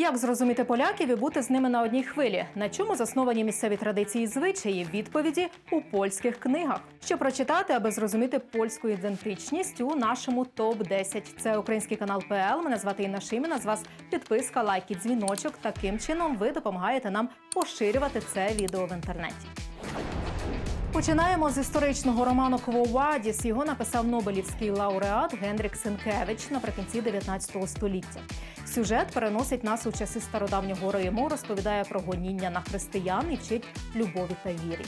Як зрозуміти поляків і бути з ними на одній хвилі? На чому засновані місцеві традиції і звичаї? Відповіді у польських книгах. Що прочитати, аби зрозуміти польську ідентичність у нашому топ 10 Це український канал ПЛ. Мене звати Інна Шиміна. З вас підписка, лайк і дзвіночок. Таким чином ви допомагаєте нам поширювати це відео в інтернеті. Починаємо з історичного роману Квовадіс. Його написав Нобелівський лауреат Генрік Сенкевич наприкінці 19 століття. Сюжет переносить нас у часи стародавнього Риму, розповідає про гоніння на християн і вчить любові та вірі.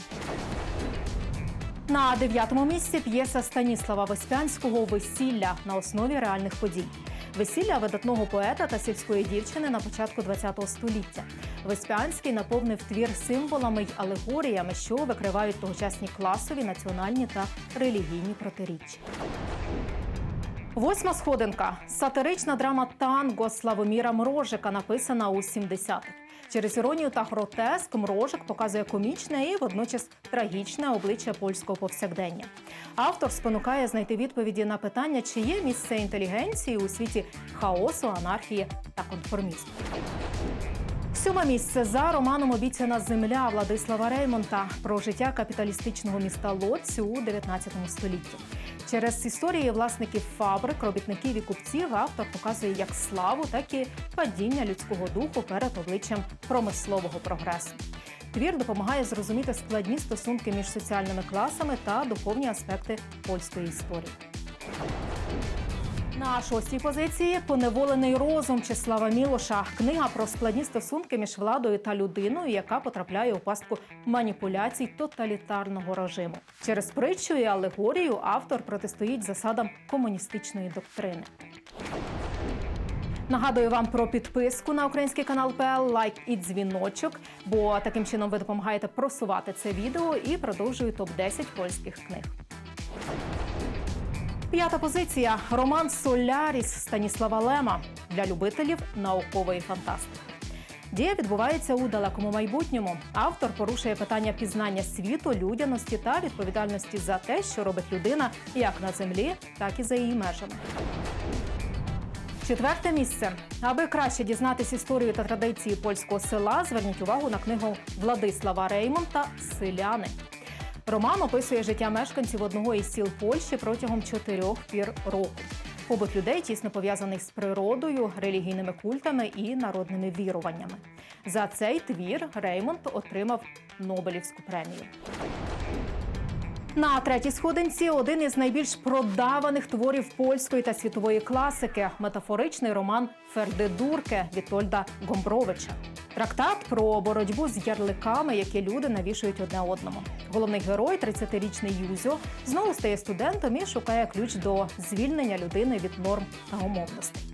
На дев'ятому місці п'єса Станіслава Веспянського Весілля на основі реальних подій. Весілля видатного поета та сільської дівчини на початку ХХ століття. Веспянський наповнив твір символами й алегоріями, що викривають тогочасні класові, національні та релігійні протиріччя. Восьма сходинка сатирична драма танго Славоміра Мрожика, написана у 70-х. Через іронію та гротеск Мрожик показує комічне і водночас трагічне обличчя польського повсякдення. Автор спонукає знайти відповіді на питання, чи є місце інтелігенції у світі хаосу, анархії та конформізму. Сьоме місце за романом Обіцяна земля Владислава Реймонта про життя капіталістичного міста Лоць у 19 столітті. Через історії власників фабрик, робітників і купців автор показує як славу, так і падіння людського духу перед обличчям промислового прогресу. Твір допомагає зрозуміти складні стосунки між соціальними класами та духовні аспекти польської історії. На шостій позиції поневолений розум Числава Мілоша. Книга про складні стосунки між владою та людиною, яка потрапляє у пастку маніпуляцій тоталітарного режиму. Через притчу і алегорію автор протистоїть засадам комуністичної доктрини. Нагадую вам про підписку на український канал ПЛ, лайк і дзвіночок, бо таким чином ви допомагаєте просувати це відео і продовжую топ 10 польських книг. П'ята позиція роман Соляріс Станіслава Лема для любителів наукової фантастики. Дія відбувається у далекому майбутньому. Автор порушує питання пізнання світу, людяності та відповідальності за те, що робить людина як на землі, так і за її межами. Четверте місце. Аби краще дізнатись історію та традиції польського села, зверніть увагу на книгу Владислава Реймонта Селяни. Роман описує життя мешканців одного із сіл Польщі протягом чотирьох пір року. Побут людей тісно пов'язаних з природою, релігійними культами і народними віруваннями. За цей твір Реймонд отримав Нобелівську премію. На третій сходинці один із найбільш продаваних творів польської та світової класики метафоричний роман Фердедурке Вітольда Гомбровича. Трактат про боротьбу з ярликами, які люди навішують одне одному. Головний герой, 30-річний Юзьо, знову стає студентом і шукає ключ до звільнення людини від норм та умовностей.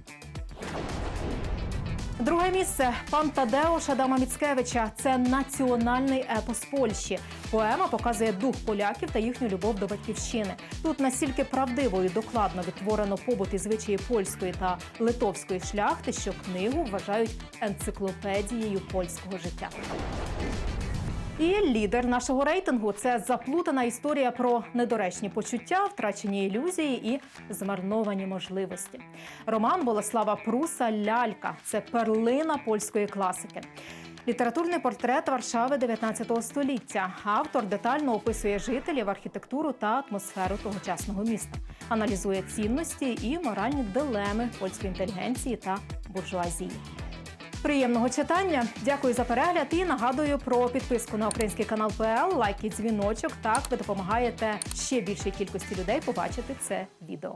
Друге місце пан Тадеуш Адама Міцкевича. Це національний епос Польщі. Поема показує дух поляків та їхню любов до батьківщини. Тут настільки правдиво і докладно відтворено побут і звичаї польської та литовської шляхти, що книгу вважають енциклопедією польського життя. І лідер нашого рейтингу це заплутана історія про недоречні почуття, втрачені ілюзії і змарновані можливості. Роман Болеслава Пруса Лялька це перлина польської класики. Літературний портрет Варшави 19 століття. Автор детально описує жителів, архітектуру та атмосферу тогочасного міста, аналізує цінності і моральні дилеми польської інтелігенції та буржуазії. Приємного читання. Дякую за перегляд і нагадую про підписку на український канал ПЛ, лайк і дзвіночок. Так ви допомагаєте ще більшій кількості людей побачити це відео.